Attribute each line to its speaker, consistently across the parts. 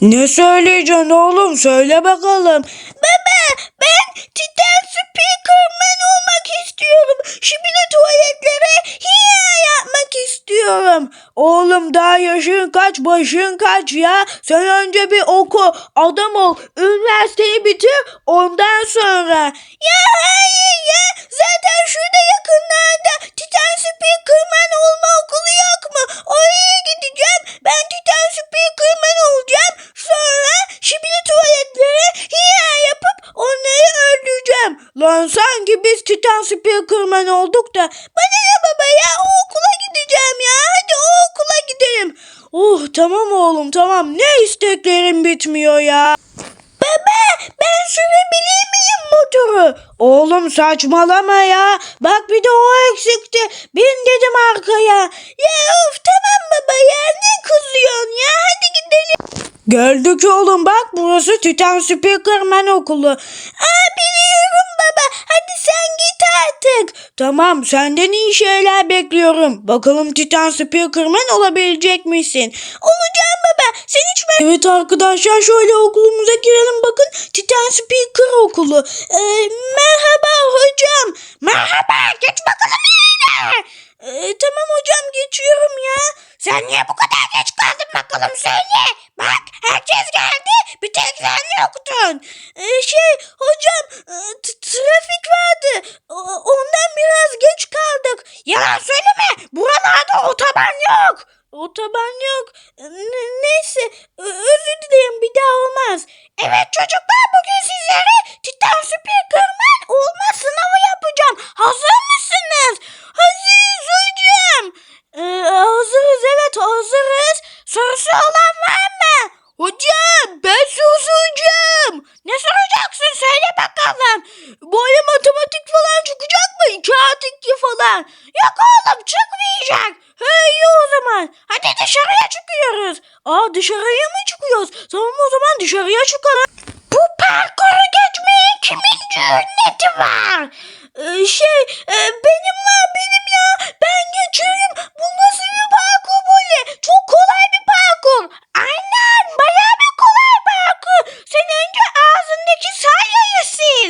Speaker 1: Ne söyleyeceksin oğlum söyle bakalım. Baba ben Titan Speakerman olmak istiyorum. Şimdi tuvaletlere hiya yapmak istiyorum. Oğlum daha yaşın kaç başın kaç ya. Sen önce bir oku adam ol üniversiteyi bitir ondan sonra. Ya hayır ya zaten şurada yakınlarda Titan Speakerman olma okulu yok mu? Oraya gideceğim. Ben Titan Speakerman olacağım. Sonra şimdi tuvaletlere hiya yapıp onları öldüreceğim. Lan sanki biz Titan Speakerman olduk da. Bana ne baba ya o okula gideceğim ya. Hadi o okula gidelim. Oh tamam oğlum tamam. Ne isteklerim bitmiyor ya. Baba ben sürebilir miyim motoru? Oğlum saçmalama ya. Bak bir de o eksikti. Bin dedim arkaya. Ya of tamam baba ya ne kızıyorsun ya hadi gidelim. Geldik oğlum bak burası Titan Speakerman okulu. Aa biliyorum baba hadi sen git artık. Tamam senden iyi şeyler bekliyorum. Bakalım Titan Speakerman olabilecek misin? Olacağım baba sen hiç merak Evet arkadaşlar şöyle okulumuza girelim bakın Titan Speaker okulu. Ee, merhaba hocam. Merhaba geç bakalım. Ee, tamam hocam geçiyorum ya. Sen niye bu kadar geç kaldın bakalım söyle. Bak herkes geldi bir tek sen yoktun. Ee, şey hocam e, trafik vardı. Ondan biraz geç kaldık. Yalan söyleme buralarda otoban yok. Otoban yok. N- neyse ö- özür dilerim bir daha olmaz. Evet çocuklar bugün sizlere Titan Speakerman olma sınavı yapacağım. Hazır mısınız? Hazırız hocam. Ee, hazırız evet hazırız. Sorusu olan var mı? Hocam ben soru. Ne soracaksın söyle bakalım. Böyle matematik falan çıkacak mı? İki artı iki falan. Yok oğlum çıkmayacak. He iyi o zaman. Hadi dışarıya çıkıyoruz. Aa dışarıya mı çıkıyoruz? Tamam o zaman dışarıya çıkalım. Bu parkuru geçmeyen kimin cürneti var? Ee, şey e, benim var benim ya. Ben geçerim. Bu nasıl bir parkur böyle? Çok kolay bir parkur. Aynen bayağı bir kolay parkur. Sen önce ağzındaki salyayı sil.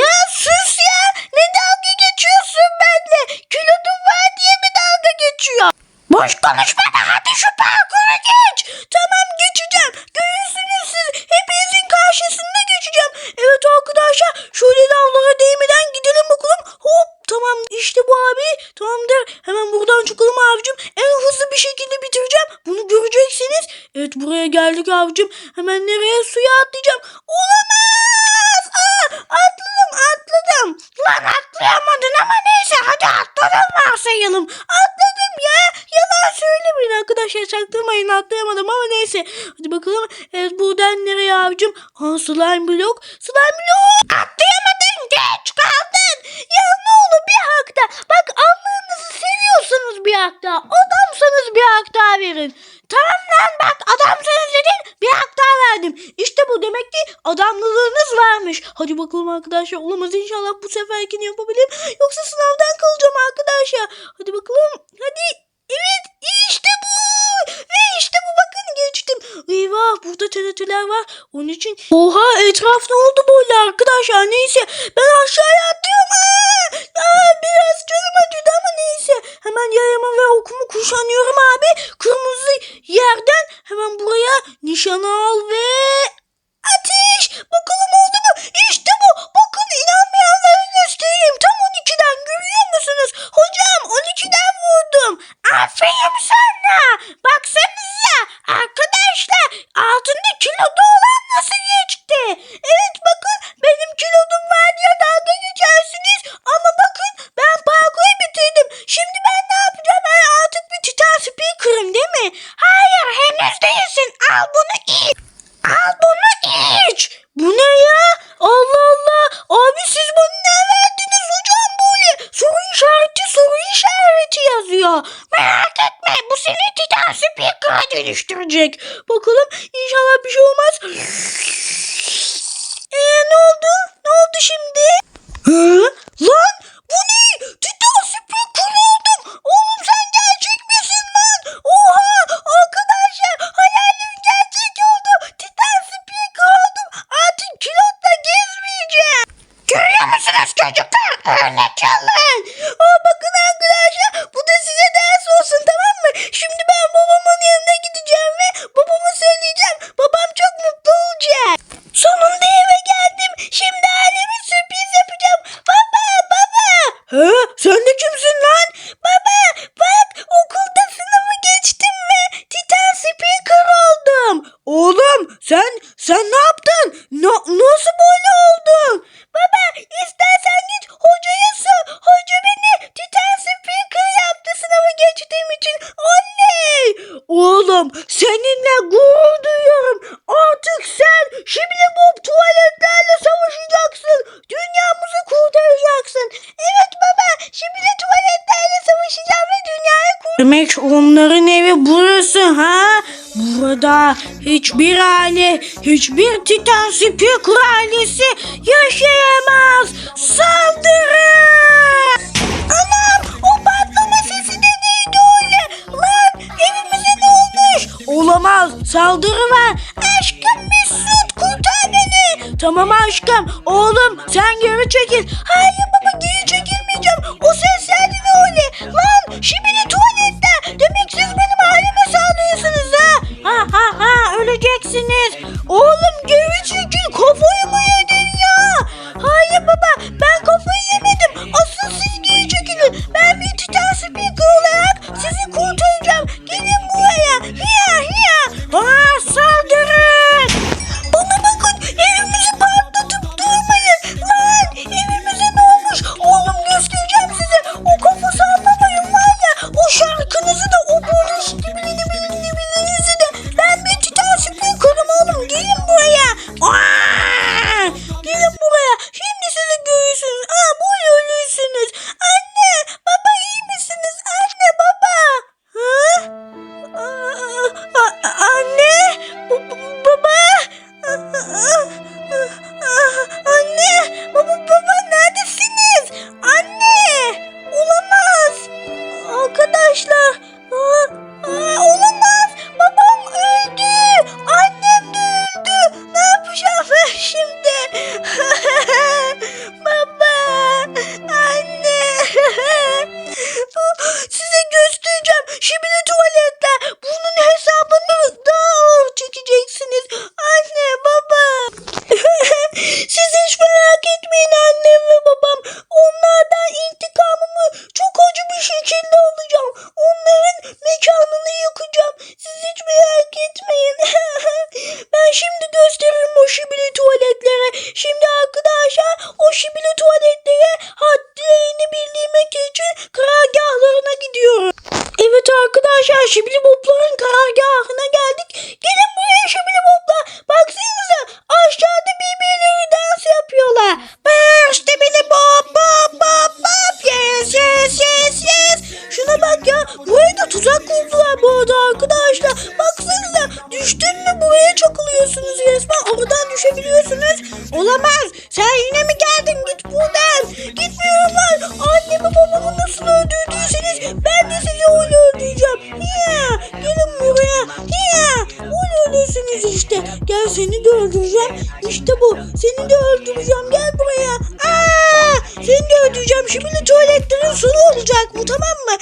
Speaker 1: Ya sus ya. Ne dalga geçiyorsun benimle? Kilodun var diye mi dalga geçiyor? Boş konuşma da hadi şu parkuru geç. Tamam geçeceğim. Görürsünüz siz. Hepinizin karşısında geçeceğim. Evet arkadaşlar şöyle lavlara değmeden gidelim bakalım. Hop tamam abi. Tamamdır. Hemen buradan çıkalım abicim. En hızlı bir şekilde bitireceğim. Bunu göreceksiniz. Evet buraya geldik abicim. Hemen nereye suya atlayacağım. Olamaz. Aa, atladım atladım. Lan atlayamadın ama neyse hadi atladım varsayalım. Atladım ya. Yalan söylemeyin arkadaşlar çaktırmayın atlayamadım ama neyse. Hadi bakalım. Evet buradan nereye abicim? Ha slime blok. Slime blok. Atlayamadın geç kaldın. Ya ne olur bir hak da. Bak Allah'ınızı seviyorsanız bir hak daha. Adamsanız bir hak daha verin. Tamam lan bak adamsanız dedin bir hak daha verdim. İşte bu demek ki adamlılığınız varmış. Hadi bakalım arkadaşlar olamaz inşallah bu seferkini yapabilirim. Yoksa sınavdan kalacağım arkadaşlar. Hadi bakalım hadi. Evet işte bu. Ve işte bu bakın geçtim. Eyvah burada TNT'ler var. Onun için. Oha etraf ne oldu böyle arkadaşlar neyse. Ben aşağıya atlıyorum. Aa, aa, biraz canım acıdı ama neyse. Hemen yayımı ve okumu kuşanıyorum abi. Kırmızı yerden hemen buraya nişan al ve ateş. Bakalım oldu mu? İşte bu. Bakın inanmayanlara göstereyim. Tam 12'den görüyor musunuz? Hocam 12'den vurdum. Aferin sana. Baksanıza arkadaşlar altında kiloda olan nasıl geçti? Evet bakın benim kilodum var diye dalga geçersiniz. Ama bakın ben parkuru bitirdim. Şimdi ben ne yapacağım? Ben artık bir titan speaker'ım değil mi? Hayır henüz değilsin. Al bunu iç. Al bunu iç. Bu ne ya? Allah Allah. Abi siz bana ne verdiniz hocam böyle? Soru işareti soru işareti yazıyor. Merak etme bu seni titan speaker'a dönüştürecek. Bakalım inşallah bir şey olmaz. Eee ne oldu? Ne oldu şimdi? Hı? Lan bu ne? Titan speaker oldum. Oğlum sen gerçek misin lan? Oha arkadaşlar hayalim gerçek oldu. Titan çocuklar öyle çalın. Aa, bakın arkadaşlar bu da size ders olsun tamam mı? Şimdi ben babamın yanına gideceğim ve babama söyleyeceğim. Babam çok mutlu olacak. Sonunda eve geldim. Şimdi aileme sürpriz yapacağım. Baba baba. He, sen de kimsin lan? Baba bak okulda sınavı geçtim ve Titan Speaker oldum. Oğlum sen sen ne yaptın? Na- nasıl böyle oldun? Baba istersen git hocaya sor. Hoca beni Titan Speaker yaptı sınavı geçtiğim için. Oley! Oğlum seninle gurur duyuyorum. Artık sen şimdi bu tuvaletlerle savaşacaksın. Dünyamızı kurtaracaksın. Evet baba şimdi tuvaletlerle savaşacağım ve dünyayı kurtaracağım. Demek onların evi burası ha? Burada hiçbir aile, hiçbir Titan Speaker ailesi yaşayamaz. Saldırın! Anam Olamaz saldırı var. Aşkım Mesut kurtar beni. Tamam aşkım oğlum sen geri çekil. Hayır baba geri çekilmeyeceğim. O sesler de ne öyle? Lan şimdi tuvalette. Demek siz benim aileme sağlıyorsunuz ha. Ha ha ha öleceksiniz. Oğlum Bob'ların karargahına geldik. Gelin buraya Şibili Bob'lar. Baksanıza aşağıda birbirleri dans yapıyorlar. Bırs Şibili Bob Bob Bob Bob. Yes yes yes yes. Şuna bak ya. Buraya da tuzak kurdular bu arada arkadaşlar. Baksanıza düştün mü buraya çakılıyorsunuz resmen. Oradan düşebiliyorsunuz. Olamaz. Şimdi tuvaletlerin sonu olacak bu tamam mı?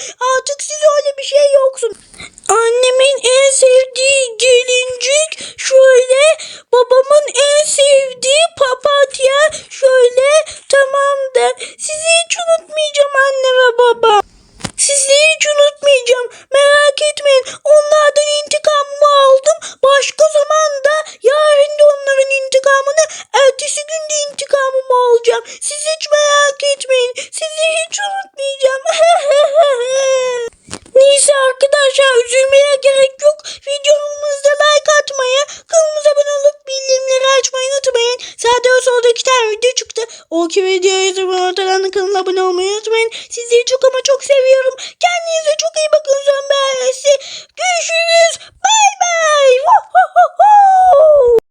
Speaker 1: O videoyu izlemeyi ortadan kanala abone